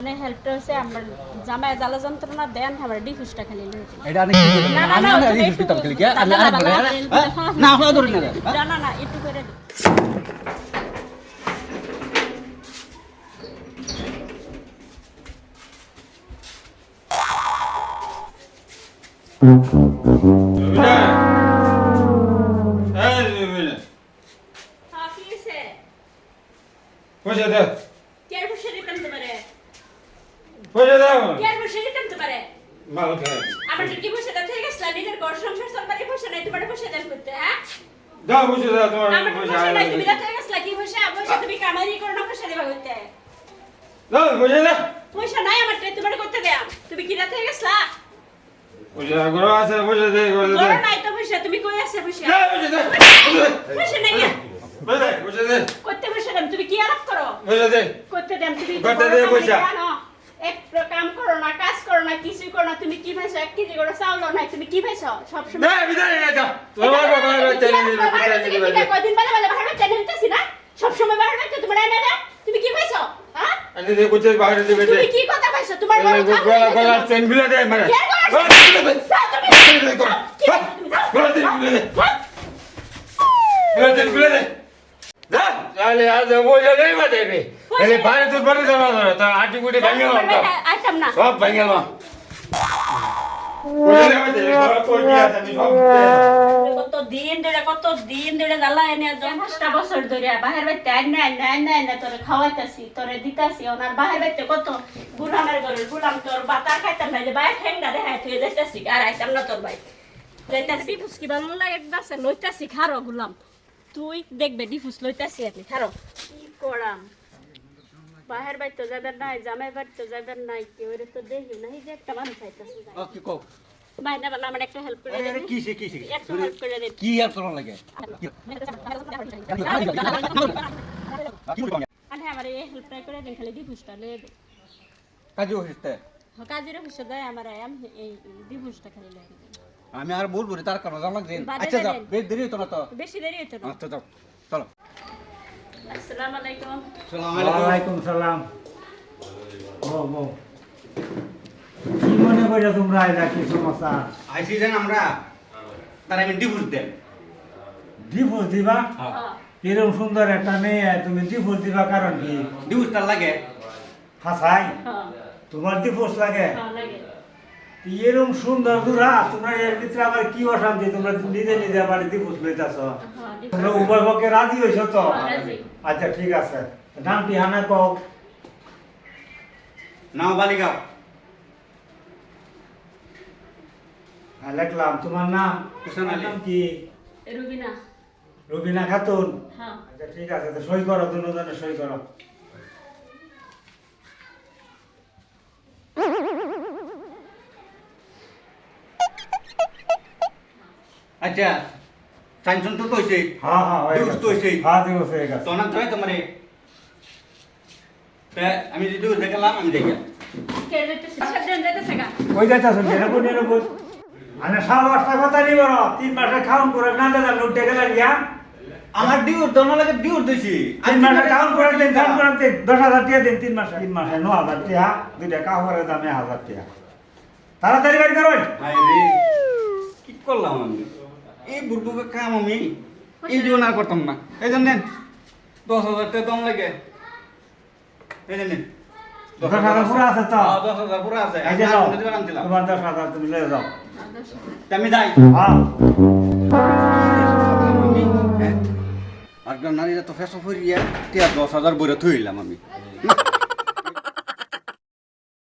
মানে হেল্পটা হচ্ছে আমার জামাই জ্বালা যন্ত্রণা দেন আমার ডিফুসটা খালি এটা অনেক না, না, না, খালি কি আমি না, না, আর না, না, হ্যাঁ? না আপনারা ধরে না হ্যাঁ? না না না একটু করে হ্যাঁ, কি হইছে? পয়সা দে কে বসে দিতাম তোমারে? পয়সা দে কে আর বসে দিতাম তোমারে? মাল খায় আমার কি বসে দিতে গেছিলা? নিজের ঘর সংসার চলবারই বসে নাই, তোমারে বসে দেন করতে, হ্যাঁ? দাও পয়সা দে তোমার আমার পয়সা বসে নাই, তুমি রাতে গেছিলা, কি বসে? বসে তুমি কামারি করো না, বসে দিবা করতে। দাও পয়সা দে পয়সা নাই আমার তোমারে করতে দেয়া। তুমি কি? পয়সা ঘর আছে পয়সা দে পয়সা দে ঘরে নাই তো বসে, তুমি কই আছে পয়সা বসে পয়সা করতে বসে কি আলাপ করো? পয়সা দে করতে দেন, তুমি করতে দে পয়সা। কাম করো না, কাজ করো না, কিছু করো না, তুমি কি পাইছো? এক কেজি করে চাউলও নাই, তুমি কি পাইছো? সবসময়- দে বিদায় না দাও তোমার বাবা কয়দিন বাদে বাদে না? সবসময় বাহির বাইতে তোমার এনে দেয়? তুমি কি পাইছো? হ্যাঁ? আমি বাইরে দে তুমি কি কথা পাইছো? তোমার কাম গলা হয়ে গলা চেন বিলা দে মারে কে গলা গলা চেন? চেন বিলা দে তুমি। গলা। গলা দে হ্যাঁ? গলা দে তাহলে আজ দে মা দেবে ঘর কই দিয়া আমি সব কত দিন ধরে কত দিন ধরে জ্বালা এনে পাঁচটা বছর ধরে বাহির বাইতে আইনা আইনা আইনা আইনা তোরে খাওয়াইতাছি তোরে দিতাছি ওনার বাহির বাইতে কত গুলামের গুলাম তোর বাতার খাইতাম না যে বাইরে ঠেংটা দেখায় তুই যাইতাছি আর আইতাম না তোর ভাই যাইতাছি। ফুসকি ভালো লাগে গাছে লইতাছি খারো গুলাম। তুই দেখবে ডিফুস লইতাছি আমি খারো। কি করাম? বাহির বাইতে যাবেন নাই জামাই বাড়িতে যাবেন নাই কেউ তো দেখি না এই যে একটা মানুষ আইতাছে কি কও বাইরে বেলা আমার একটা হেল্প করে আরে আরে দেবে কি সে কি সে একটু হেল্প করে দেবে কি আর তোর লাগে কি বলব আরে আমার এই হেল্পটা করে দিন খালি ডিভোর্সটা লয়ে দে কাজে হইছে কাজের অফিসে যায় আমার আম এই ডিভোর্সটা খালি আমি আর বলব রে তার কারণে জানা দিন আচ্ছা যাও দেন। দেরি হতো না তো বেশি দেরি হতো না আচ্ছা যাও চলো আসসালামু আলাইকুম। সালাম ওয়ালাইকুম সালাম। ও ও কি মনে করে তোমরা এটা কি সমস্যা? আইসি দেন আমরা। তার আমি ডিভোর্স দেন ডিভোর্স দিবা? হ্যাঁ। এরকম সুন্দর একটা মেয়ে তুমি ডিভোর্স দিবা কারণ কি? ডিভোর্সটা লাগে। হাসাই? হ্যাঁ। তোমার ডিভোর্স লাগে? হ্যাঁ এরকম সুন্দর দুরা তোমরা এর ভিতরে আবার কি অশান্তি? তোমরা নিজে নিজে আবার ডিভোর্স লইতাছ। তোমরা উভয় পক্ষে রাজি হয়েছ তো? হ্যাঁ, আচ্ছা ঠিক আছে। নামটি হানা কও। নাও বালিকা। হ্যাঁ লিখলাম। তোমার নাম? হোসেন আলী। নাম কি? রুবিনা। রবিনা খাতুন? হ্যাঁ। আচ্ছা ঠিক আছে। তো সই করো দুজনে সই করো। আচ্ছা সাইনসন তো কইছে হ্যাঁ হ্যাঁ হয়ে ডিভোর্স তো গেছে। হইছে হ্যাঁ দিবস হয়ে গেছে। তো না ধরে তোমারে। তা আমি যদি দেখালাম আমি দেখি কে যেতেছে? সব দিন যেতেছে গা। কই যাইতাছ নেরবো নেরবো আনে সাল বাসটা কথা নিব না তিন মাসে খাউন করে না দাদা লুটে গেলেন ইয়া আমার ডিভোর্স দোনো লাগে ডিভোর্স দিছি। তিন মাসে খাউন করে দিন খাউন করে দিন। দশ হাজার টাকা দিন তিন মাসে। তিন মাসে ন হাজার টাকা দুইটা কাপড়ের দামে হাজার টাকা তাড়াতাড়ি বাড়ি করুন হায় কি করলাম আমি? এই বুড়বুকে কাম আমি এই জীবন আর করতাম না এই জন্য নেন দশ হাজার টাকা দম লাগে এই জন্য নেন। দশ হাজার পুরো আছে তো? হ্যাঁ, দশ হাজার পুরো আছে। তোমার দশ হাজার তুমি লয়ে যাও তা আমি যাই হ্যাঁ হ্যাঁ। আর নারীরা তো ফেসো ফুরিয়া টিয়া দশ হাজার বইরে থইলাম আমি